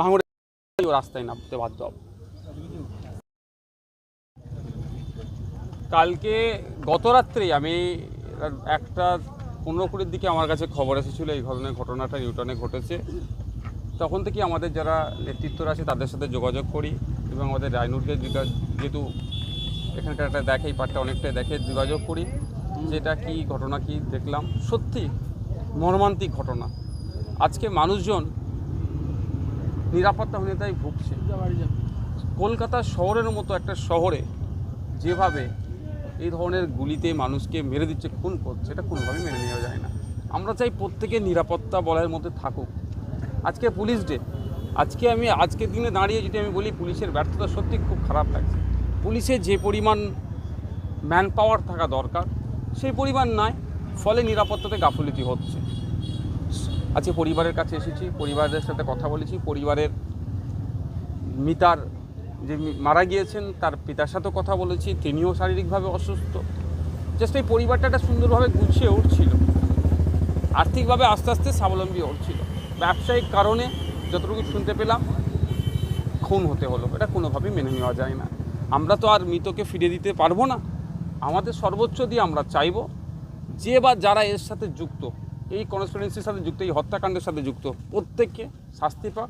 ভাঙড়ে রাস্তায় নামতে বাধ্য হব। কালকে গত আমি একটা পনেরো কুড়ির দিকে আমার কাছে খবর এসেছিল, এই ধরনের ঘটনাটা নিউটনে ঘটেছে। তখন থেকে আমাদের যারা নেতৃত্বরা আছে, তাদের সাথে যোগাযোগ করি এবং আমাদের রায়নুরকে যেহেতু এখানকার একটা দেখে, এই পার্টটা অনেকটাই দেখে যোগাযোগ করি যেটা কি ঘটনা কি দেখলাম। সত্যি মর্মান্তিক ঘটনা। আজকে মানুষজন নিরাপত্তাহীনতায় ভুগছে। কলকাতা শহরের মতো একটা শহরে যেভাবে এই ধরনের গুলিতে মানুষকে মেরে দিচ্ছে, খুন করছে এটা কোনোভাবেই মেনে নেওয়া যায় না। আমরা চাই প্রত্যেকে নিরাপত্তা বলয়ের মধ্যে থাকুক। আজকে পুলিশ ডে। আজকে আমি, আজকের দিনে দাঁড়িয়ে যদি আমি বলি পুলিশের ব্যর্থতা সত্যি খুব খারাপ লাগছে। পুলিশের যে পরিমাণ ম্যান পাওয়ার থাকা দরকার, সেই পরিমাণ নাই ফলে নিরাপত্তাতে গাফিলতি হচ্ছে। আজকে পরিবারের কাছে এসেছি পরিবারের সাথে কথা বলেছি, পরিবারের মিতার যে মারা গিয়েছেন, তার পিতার সাথেও কথা বলেছি, তিনিও শারীরিকভাবে অসুস্থ। জাস্ট এই পরিবারটা একটা সুন্দরভাবে গুছিয়ে উঠছিল। আর্থিকভাবে আস্তে আস্তে স্বাবলম্বী উঠছিল ব্যবসায়িক কারণে যতটুকু শুনতে পেলাম, খুন হতে হলো। এটা কোনোভাবেই মেনে নেওয়া যায় না। আমরা তো আর মৃতকে ফিরে দিতে পারব না। আমাদের সর্বোচ্চ দিয়ে আমরা চাইব, যে বা যারা এর সাথে যুক্ত এই কনস্টিটুয়েন্সির সাথে যুক্ত, এই হত্যাকাণ্ডের সাথে যুক্ত। প্রত্যেককে শাস্তি পাক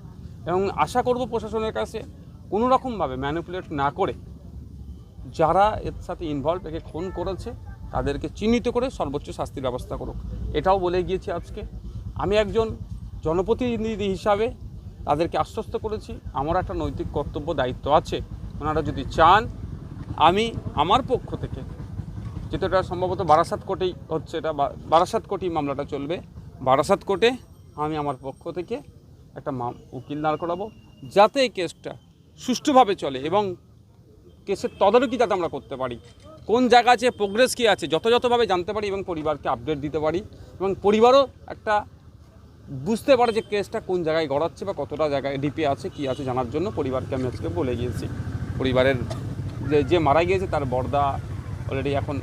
এবং আশা করব প্রশাসনের কাছে কোনো রকমভাবে ম্যানিপুলেট না করে যারা এর সাথে ইনভলভ একে খুন করেছে, তাদেরকে চিহ্নিত করে সর্বোচ্চ শাস্তির ব্যবস্থা করুক। এটাও বলে গিয়েছি আজকে। আমি একজন জনপ্রতিনিধি হিসাবে তাদেরকে আশ্বস্ত করেছি। আমার একটা নৈতিক কর্তব্য, দায়িত্ব আছে। ওনারা যদি চান, আমি আমার পক্ষ থেকে যেহেতু এটা সম্ভবত বারাসাত কোর্টেই হচ্ছে এটা বারাসাত কোর্টেই মামলাটা চলবে। বারাসাত কোর্টে আমি আমার পক্ষ থেকে একটা উকিল দাঁড় করাবো যাতে এই কেসটা সুষ্ঠুভাবে চলে এবং কেসের তদারকি যাতে আমরা করতে পারি। কোন জায়গা আছে প্রোগ্রেস কী আছে, যথাযথভাবে জানতে পারি এবং পরিবারকে আপডেট দিতে পারি এবং পরিবারও একটা বুঝতে পারে যে কেসটা কোন জায়গায় গড়াচ্ছে বা কতটা জায়গায় ডিপে আছে, কি আছে জানার জন্য পরিবারকে আমি আজকে বলে গিয়েছি। পরিবারের যে মারা গিয়েছে তার বর্দা অলরেডি এখন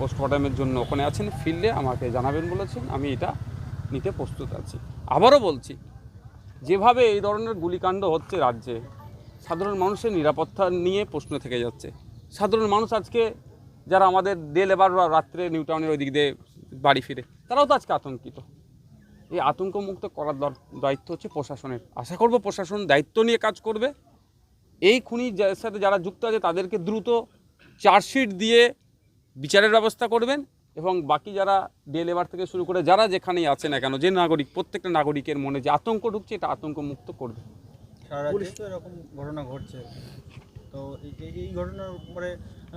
পোস্টমর্টমের জন্য ওখানে আছেন ফিল্ডে আমাকে জানাবেন বলেছেন, আমি এটা নিতে প্রস্তুত আছি। আবারও বলছি, যেভাবে এই ধরনের গুলিকাণ্ড হচ্ছে রাজ্যে, সাধারণ মানুষের নিরাপত্তা নিয়ে প্রশ্ন থেকে যাচ্ছে। সাধারণ মানুষ আজকে, যারা আমাদের ডে লেবার রাত্রে নিউ টাউনের ওই দিক দিয়ে বাড়ি ফিরে, তারাও তো আজকে আতঙ্কিত। এই আতঙ্কমুক্ত করার দায়িত্ব হচ্ছে প্রশাসনের। আশা করব প্রশাসন দায়িত্ব নিয়ে কাজ করবে। এই খুনি যার সাথে যারা যুক্ত আছে, তাদেরকে দ্রুত চার্জশিট দিয়ে বিচারের ব্যবস্থা করবেন এবং বাকি যারা ডে লেবার থেকে শুরু করে যারা যেখানেই আছে না কেন যে নাগরিক প্রত্যেকটা নাগরিকের মনে যে আতঙ্ক ঢুকছে এটা আতঙ্ক মুক্ত করবে তো এরকম ঘটনা ঘটছে তো এই- ঘটনার উপরে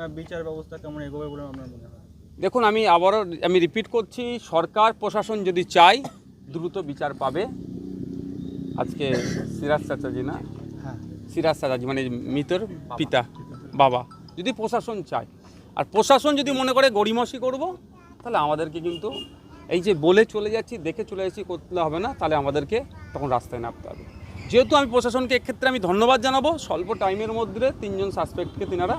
বিচার ব্যবস্থা কেমন এগোবে বলে আপনার মনে হয়? দেখুন আমি আবারও আমি রিপিট করছি সরকার প্রশাসন যদি চায় দ্রুত বিচার পাবে। আজকে সিরাজ চাচাজি না? হ্যাঁ। সিরাজ চাচাজি মানে মৃতর পিতা বাবা। যদি প্রশাসন চায়। আর প্রশাসন যদি মনে করে গড়িমসি করব, তাহলে আমাদেরকে কিন্তু এই যে বলে চলে যাচ্ছি, দেখে চলে যাচ্ছি করতে হবে না, তাহলে আমাদেরকে তখন রাস্তায় নামতে হবে। যেহেতু আমি প্রশাসনকে এক্ষেত্রে আমি ধন্যবাদ জানাব, স্বল্প টাইমের মধ্যে তিনজন সাসপেক্টকে তিনারা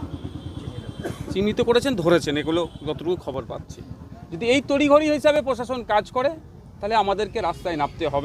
চিহ্নিত করেছেন, ধরেছেন, এগুলো যতটুকু খবর পাচ্ছি। যদি এই তড়িঘড়ি হিসাবে প্রশাসন কাজ করে, তাহলে আমাদেরকে রাস্তায় নামতে হবে।